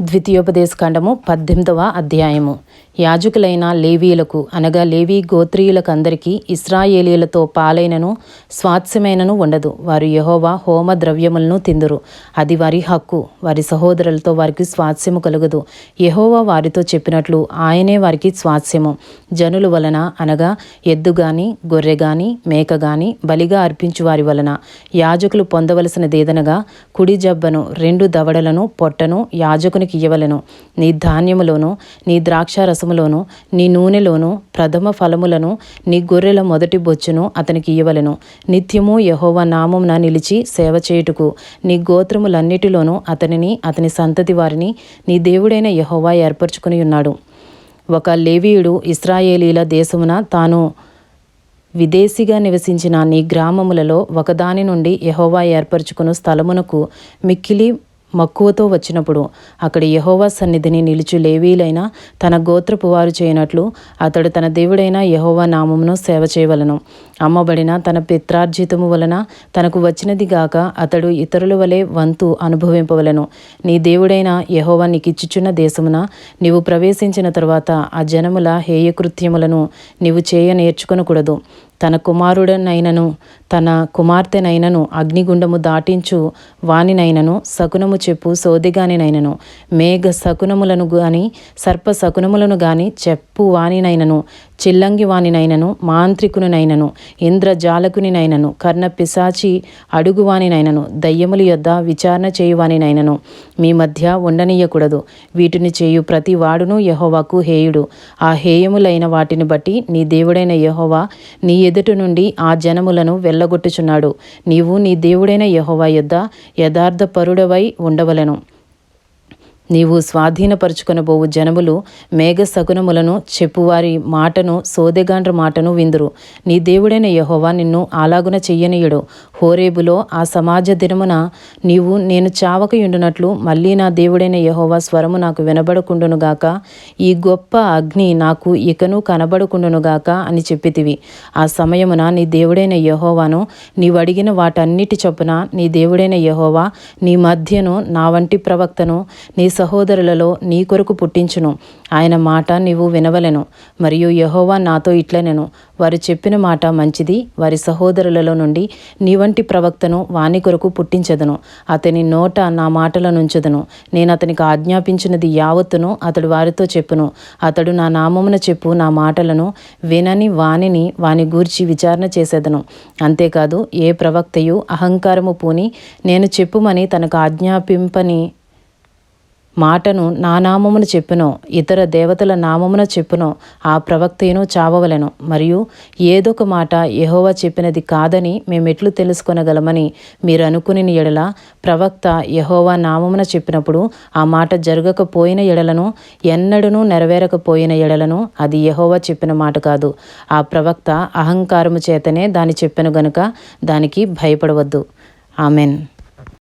ద్వితీయోపదేశకాండము పద్దెనిమిదవ అధ్యాయము. యాజకులైన లేవీలకు అనగా లేవీ గోత్రీయులకందరికీ ఇస్రాయేలీలతో పాలైనను స్వాత్స్యమైనను ఉండదు. వారు యహోవా హోమ ద్రవ్యములను తిందురు. అది వారి హక్కు. వారి సహోదరులతో వారికి స్వాస్యము కలుగదు. యహోవా వారితో చెప్పినట్లు ఆయనే వారికి స్వాత్సము జనుల వలన అనగా ఎద్దు గాని గొర్రె గాని మేక గాని బలిగా అర్పించు వారి వలన. యాజకులు పొందవలసినదేదనగా కుడి జబ్బను రెండు దవడలను పొట్టను యాజకునికి ఇయ్యవలెను నీ ధాన్యములోను నీ ద్రాక్ష రసములోను నీ నూనెలోను ప్రథమ ఫలములను నీ గొర్రెల మొదటి బొచ్చును అతనికి ఇయ్యవలెను నిత్యము యహోవ నామంన నిలిచి సేవ చేయుటకు నీ గోత్రములన్నిటిలోనూ అతనిని అతని సంతతి వారిని నీ దేవుడైన యహోవా ఏర్పరచుకుని ఉన్నాడు. ఒక లేవీయుడు ఇస్రాయేలీల దేశమున తాను విదేశీగా నివసించిన నీ గ్రామములలో ఒకదాని నుండి యహోవా ఏర్పరచుకున్న స్థలమునకు మిక్కిలి మక్కువతో వచ్చినప్పుడు అక్కడ యహోవా సన్నిధిని నిలుచు లేవీలైన తన గోత్రపు వారు చేయనట్లు అతడు తన దేవుడైన యహోవా నామమును సేవ చేయవలను. అమ్మబడిన తన పిత్రార్జితము వలన తనకు వచ్చినది గాక అతడు ఇతరుల వలె వంతు అనుభవింపవలను. నీ దేవుడైన యహోవా నీకిచ్చుచున్న దేశమున నీవు ప్రవేశించిన తరువాత ఆ జనముల హేయకృత్యములను నీవు చేయ నేర్చుకొనకూడదు. తన కుమారుడనైనను తన కుమార్తెనైనను అగ్నిగుండము దాటించు వానినైనను సకునము చెప్పు సోదిగానినైనను. మేఘ సకునములను గాని సర్ప సకునములను గాని చెప్పు వానినైనను చిల్లంగి వానినైనను మాంత్రికునినైనను ఇంద్రజాలకునినైనను కర్ణ పిశాచి అడుగువానినైనను దయ్యముల యొద్ద విచారణ చేయువానినైనను మీ మధ్య ఉండనీయకూడదు. వీటిని చేయు ప్రతి వాడును యహోవాకు హేయుడు. ఆ హేయములైన వాటిని బట్టి నీ దేవుడైన యహోవా నీ ఎదుటి నుండి ఆ జనములను వెళ్ళగొట్టుచున్నాడు. నీవు నీ దేవుడైన యహోవా యొద్ద యథార్థ పరుడవై ఉండవలను. నీవు స్వాధీనపరుచుకొనబోవు జనములు మేఘ సగునములను చెప్పువారి మాటను సోదెగాండ్ర మాటను విందురు. నీ దేవుడైన యహోవా నిన్ను అలాగున చెయ్యనీయుడు. హోరేబులో ఆ సమాజ దినమున నీవు నేను చావకయుండునట్లు మళ్ళీ నా దేవుడైన యహోవా స్వరము నాకు వినబడకుండునుగాక ఈ గొప్ప అగ్ని నాకు ఇకను కనబడకుండునుగాక అని చెప్పితివి. ఆ సమయమున నీ దేవుడైన యహోవాను నీవడిగిన వాటన్నిటి చొప్పున నీ దేవుడైన యహోవా నీ మధ్యను నా వంటి ప్రవక్తను నీ సహోదరులలో నీ కొరకు పుట్టించును. ఆయన మాట నీవు వినవలెను మరియు యహోవా నాతో ఇట్లనెను. వారు చెప్పిన మాట మంచిది వారి సహోదరులలో నుండి నీ వంటి ప్రవక్తను వాని కొరకు పుట్టించదను. అతని నోట నా మాటల నుంచదను. నేను అతనికి ఆజ్ఞాపించినది యావత్తును అతడు వారితో చెప్పును. అతడు నా నామమున చెప్పు నా మాటలను వినని వానిని వాని గూర్చి విచారణ చేసేదను. అంతేకాదు ఏ ప్రవక్తయు అహంకారము పూని నేను చెప్పుమని తనకు ఆజ్ఞాపింపని మాటను నా నామమున చెప్పునో ఇతర దేవతల నామమున చెప్పునో ఆ ప్రవక్తను చావవలెను. మరియు ఏదొక మాట యహోవా చెప్పినది కాదని మేమెట్లు తెలుసుకొనగలమని మీరు అనుకుని ఎడల ప్రవక్త యహోవా నామమున చెప్పినప్పుడు ఆ మాట జరగకపోయిన ఎడలను ఎన్నడూ నెరవేరకపోయిన ఎడలను అది యహోవా చెప్పిన మాట కాదు. ఆ ప్రవక్త అహంకారము చేతనే దాని చెప్పెను గనుక దానికి భయపడవద్దు. ఆమెన్.